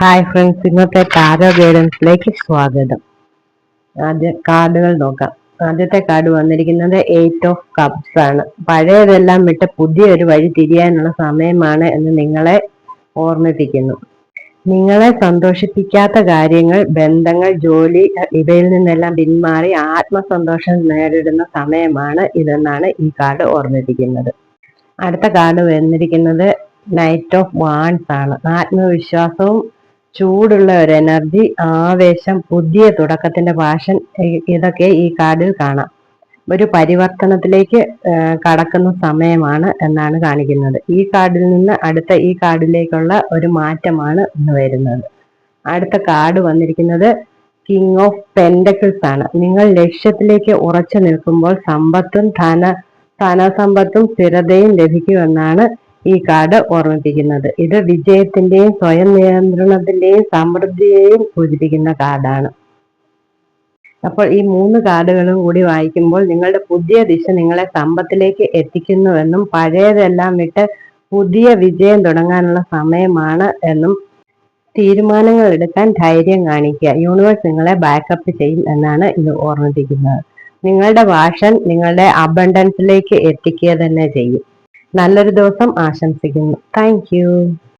Hi friends ഇന്നത്തെ tarot ഗൈഡൻസിലേക്ക് സ്വാഗതം. ആദ്യ കാർഡുകൾ നോക്കാം. ആദ്യത്തെ കാർഡ് വന്നിരിക്കുന്നത് എയ്റ്റ് ഓഫ് കപ്സ് ആണ്. പഴയതെല്ലാം വിട്ട് പുതിയൊരു വഴി തിരിയാനുള്ള സമയമാണ് എന്ന് നിങ്ങളെ ഓർമ്മിപ്പിക്കുന്നു. നിങ്ങളെ സന്തോഷിപ്പിക്കാത്ത കാര്യങ്ങൾ ബന്ധങ്ങൾ ജോലി ഇവയിൽ നിന്നെല്ലാം പിന്മാറി ആത്മസന്തോഷം നേരിടുന്ന സമയമാണ് ഇതെന്നാണ് ഈ കാർഡ് ഓർമ്മിപ്പിക്കുന്നത്. അടുത്ത കാർഡ് വന്നിരിക്കുന്നത് നൈറ്റ് ഓഫ് വാൻസ് ആണ്. ആത്മവിശ്വാസവും ചൂടുള്ള ഒരു എനർജി ആവേശം പുതിയ തുടക്കത്തിന്റെ പാഷൻ ഇതൊക്കെ ഈ കാർഡിൽ കാണാം. ഒരു പരിവർത്തനത്തിലേക്ക് കടക്കുന്ന സമയമാണ് എന്നാണ് കാണിക്കുന്നത്. ഈ കാർഡിൽ നിന്ന് അടുത്ത ഈ കാർഡിലേക്കുള്ള ഒരു മാറ്റമാണ് ഇന്ന് വരുന്നത്. അടുത്ത കാർഡ് വന്നിരിക്കുന്നത് കിങ് ഓഫ് പെൻഡക്കിൾസ് ആണ്. നിങ്ങൾ ലക്ഷ്യത്തിലേക്ക് ഉറച്ചു നിൽക്കുമ്പോൾ സമ്പത്തും ധന ധനസമ്പത്തും സ്ഥിരതയും ലഭിക്കുമെന്നാണ് ഈ കാർഡ് ഓർമ്മിപ്പിക്കുന്നത്. ഇത് വിജയത്തിന്റെയും സ്വയം നിയന്ത്രണത്തിന്റെയും സമൃദ്ധിയെയും സൂചിപ്പിക്കുന്ന കാർഡാണ്. അപ്പോൾ ഈ മൂന്ന് കാർഡുകളും കൂടി വായിക്കുമ്പോൾ നിങ്ങളുടെ പുതിയ ദിശ നിങ്ങളെ സമ്പത്തിലേക്ക് എത്തിക്കുന്നുവെന്നും പഴയതെല്ലാം വിട്ട് പുതിയ വിജയം തുടങ്ങാനുള്ള സമയമാണ് എന്നും തീരുമാനങ്ങൾ എടുക്കാൻ ധൈര്യം കാണിക്കുക. യൂണിവേഴ്സ് നിങ്ങളെ ബാക്കപ്പ് ചെയ്യും എന്നാണ് ഇത് ഓർമ്മിപ്പിക്കുന്നത്. നിങ്ങളുടെ വാഷൻ നിങ്ങളുടെ അബണ്ടൻസിലേക്ക് എത്തിക്കുക തന്നെ ചെയ്യും. നല്ലൊരു ദിവസം ആശംസിക്കുന്നു. താങ്ക്